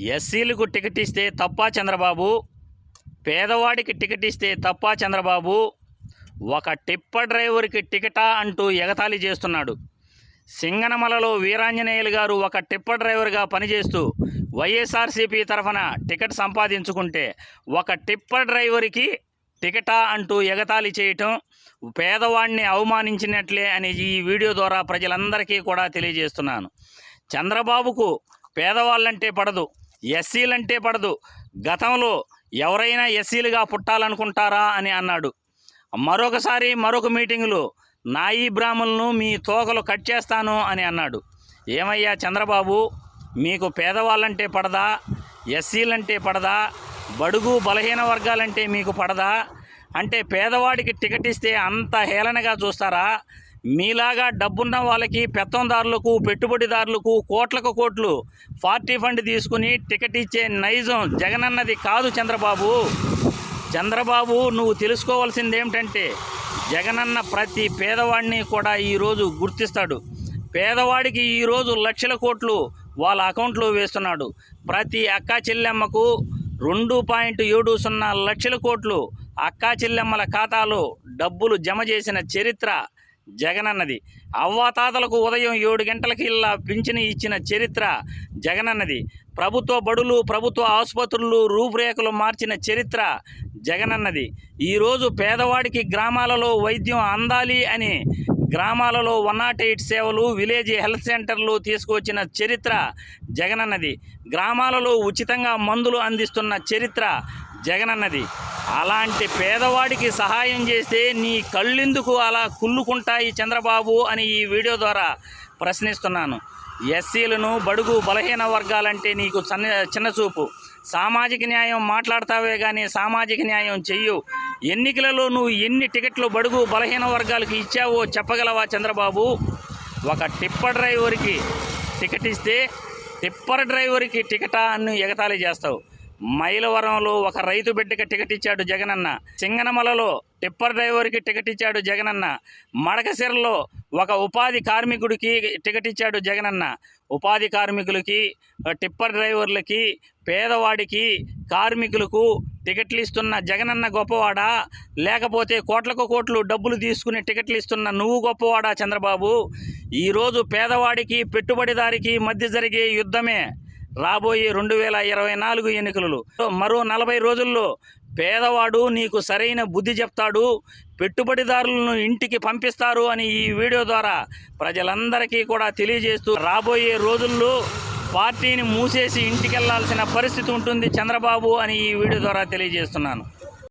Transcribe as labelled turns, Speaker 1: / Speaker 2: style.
Speaker 1: ఎస్సీలకు టికెట్ ఇస్తే తప్ప చంద్రబాబు? పేదవాడికి టికెట్ ఇస్తే తప్ప చంద్రబాబు? ఒక టిప్పర్ డ్రైవర్కి టికెటా అంటూ ఎగతాళి చేస్తున్నాడు. సింగనమలలో వీరాంజనేయులు గారు ఒక టిప్పర్ డ్రైవర్గా పనిచేస్తూ వైఎస్ఆర్సీపీ తరఫున టికెట్ సంపాదించుకుంటే ఒక టిప్పర్ డ్రైవర్కి టికెటా అంటూ ఎగతాళి చేయటం పేదవాడిని అవమానించినట్లే అని ఈ వీడియో ద్వారా ప్రజలందరికీ కూడా తెలియజేస్తున్నాను. చంద్రబాబుకు పేదవాళ్ళంటే పడదు. ఎస్సీలంటే పడదు. గతంలో ఎవరైనా ఎస్సీలుగా పుట్టాలనుకుంటారా అని అన్నాడు. మరొకసారి మరొక మీటింగులో నాయి బ్రాహ్మణులను మీ తోకలు కట్ చేస్తాను అని అన్నాడు. ఏమయ్యా చంద్రబాబు మీకు పేదవాళ్ళంటే పడదా? ఎస్సీలంటే పడదా? బడుగు బలహీన వర్గాలంటే మీకు పడదా? అంటే పేదవాడికి టికెట్ ఇస్తే అంత హేళనగా చూస్తారా? మీలాగా డబ్బున్న వాళ్ళకి పెత్తందారులకు పెట్టుబడిదారులకు కోట్లకు కోట్లు పార్టీ ఫండ్ తీసుకుని టికెట్ ఇచ్చే నైజం జగనన్నది కాదు చంద్రబాబు. చంద్రబాబు నువ్వు తెలుసుకోవాల్సింది ఏమిటంటే జగనన్న ప్రతి పేదవాడిని కూడా ఈరోజు గుర్తిస్తాడు. పేదవాడికి ఈరోజు లక్షల కోట్లు వాళ్ళ అకౌంట్లో వేస్తున్నాడు. ప్రతి అక్కా చెల్లెమ్మకు రెండు పాయింట్ ఏడు సున్నా లక్షల కోట్లు అక్కా చెల్లెమ్మల ఖాతాలో డబ్బులు జమ చేసిన చరిత్ర జగనన్నది అవ్వాతాతలకు ఉదయం ఏడు గంటలకి ఇలా పింఛను ఇచ్చిన చరిత్ర జగనన్నది ప్రభుత్వ బడులు ప్రభుత్వ ఆసుపత్రులు రూపురేఖలు మార్చిన చరిత్ర జగనన్నది ఈరోజు పేదవాడికి గ్రామాలలో వైద్యం అందాలి అని గ్రామాలలో వన్ నాట్ ఎయిట్ సేవలు విలేజ్ హెల్త్ సెంటర్లు తీసుకొచ్చిన చరిత్ర జగనన్నది గ్రామాలలో ఉచితంగా మందులు అందిస్తున్న చరిత్ర జగనన్నది. అలాంటి పేదవాడికి సహాయం చేస్తే నీ కళ్ళెందుకు అలా కుళ్ళుకుంటాయి చంద్రబాబు అని ఈ వీడియో ద్వారా ప్రశ్నిస్తున్నాను. ఎస్సీలను బడుగు బలహీన వర్గాలంటే నీకు చిన్న చిన్న చూపు. సామాజిక న్యాయం మాట్లాడతావే కానీ సామాజిక న్యాయం చెయ్యు. ఎన్నికలలో నువ్వు ఎన్ని టికెట్లు బడుగు బలహీన వర్గాలకు ఇచ్చావో చెప్పగలవా చంద్రబాబు? ఒక టిప్పర్ డ్రైవర్కి టికెట్ ఇస్తే టిప్పర్ డ్రైవర్కి టికెటా అని ఎగతాళి చేస్తావు. మైలవరంలో ఒక రైతు బిడ్డకి టికెట్ ఇచ్చాడు జగనన్న. సింగనమలలో టిప్పర్ డ్రైవర్కి టికెట్ ఇచ్చాడు జగనన్న. మడకసిరలో ఒక ఉపాధి కార్మికుడికి టికెట్ ఇచ్చాడు జగనన్న. ఉపాధి కార్మికులకి టిప్పర్ డ్రైవర్లకి పేదవాడికి కార్మికులకు టికెట్లు ఇస్తున్న జగనన్న గొప్పవాడా? లేకపోతే కోట్లకు కోట్లు డబ్బులు తీసుకుని టికెట్లు ఇస్తున్న నువ్వు గొప్పవాడా చంద్రబాబు? ఈరోజు పేదవాడికి పెట్టుబడిదారికి మధ్య జరిగే యుద్ధమే. రాబోయే రెండు వేల ఇరవై నాలుగు ఎన్నికలలో. మరో నలభై రోజుల్లో పేదవాడు నీకు సరైన బుద్ధి చెప్తాడు పెట్టుబడిదారులను ఇంటికి పంపిస్తారు అని ఈ వీడియో ద్వారా ప్రజలందరికీ కూడా తెలియజేస్తూ రాబోయే రోజుల్లో పార్టీని మూసేసి ఇంటికి వెళ్ళాల్సిన పరిస్థితి ఉంటుంది చంద్రబాబు అని ఈ వీడియో ద్వారా తెలియజేస్తున్నాను.